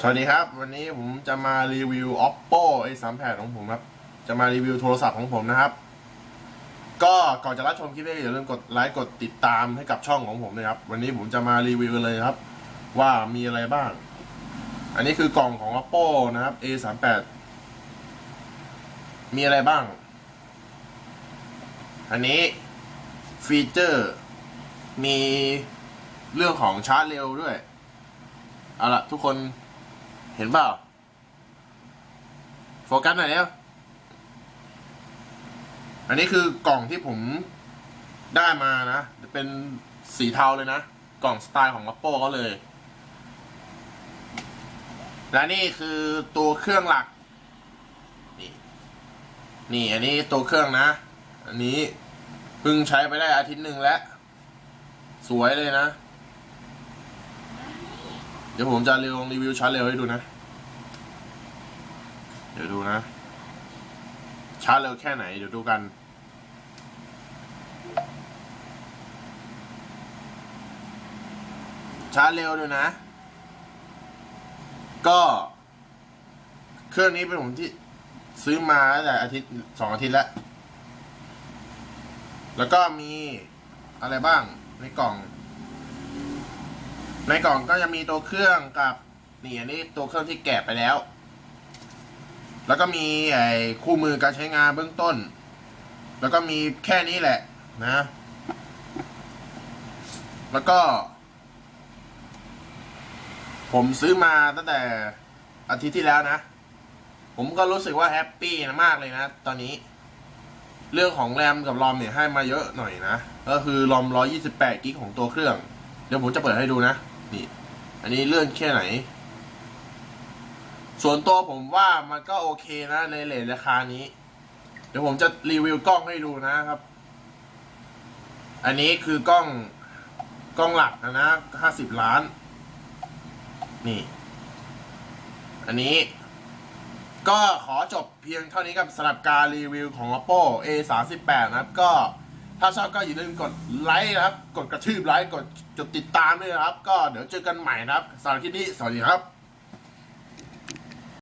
สวัสดีครับ วันนี้ผมจะมารีวิว oppo a 3 8ของผมครับ จะมารีวิวโทรศัพท์ของผมนะครับ ก็ก่อนจะรับชมคลิปนี้อย่าลืมกดไลค์กดติดตามให้กับช่องของผมนะครับ วันนี้ผมจะมารีวิวเลยครับ ว่ามีอะไรบ้าง อันนี้คือกล่องของ oppo นะครับ a 3 8มีอะไรบ้าง อันนี้ฟีเจอร์มีเรื่องของชาร์จเร็วด้วย เอาละทุกคน เห็นเปล่า โฟกัสหน่อยเร็วอันนี้คือกล่องที่ผมได้มานะเป็นสีเทาเลยนะ กล่องสไตล์ของ oppo เขาเลย และนี่คือตัวเครื่องหลัก นี่ นี่อันนี้ตัวเครื่องนะ อันนี้เพิ่งใช้ไปได้อาทิตย์หนึ่งแล้ว สวยเลยนะ เดี๋ยวผมจะลองรีวิวชาร์จเร็วให้ดูนะ เดี๋ยวดูนะ ชาร์จเร็วแค่ไหน เดี๋ยวดูกันชาร์จเร็วด้วยนะ ก็ เครื่องนี้เป็นผมที่ซื้อมาแต่อาทิตย์สองอาทิตย์แล้ว แล้วก็มีอะไรบ้างในกล่อง ในกล่องก็จะมีตัวเครื่องกับนี่อันนี้ตัวเครื่องที่แกะไปแล้ว แล้วก็มีไอ้คู่มือการใช้งานเบื้องต้น แล้วก็มีแค่นี้แหละนะ แล้วก็ ผมซื้อมาตั้งแต่อาทิตย์ที่แล้วนะ ผมก็รู้สึกว่าแฮปปี้มากเลยนะ ตอนนี้ เรื่องของแรมกับรอมเนี่ยให้มาเยอะหน่อยนะ ก็คือรอม128กิกของตัวเครื่อง เดี๋ยวผมจะเปิดให้ดูนะ นี่อันนี้เลื่อนแค่ไหน ส่วนตัวผมว่ามันก็โอเคนะในเลทราคานี้ เดี๋ยวผมจะรีวิวกล้องให้ดูนะครับ อันนี้คือกล้องกล้องหลักนะนะห้าสิบล้าน นี่ อันนี้ก็ขอจบเพียงเท่านี้กับสำหรับการรีวิวของ oppo a 3 8 นะครับก็ ถ้าชอบก็อย่าลืมกดไลค์นะครับ กดกระทืบไลค์ กดจดติดตามด้วยนะครับ ก็เดี๋ยวเจอกันใหม่นะครับสำหรับคลิปนี้ สวัสดีครับ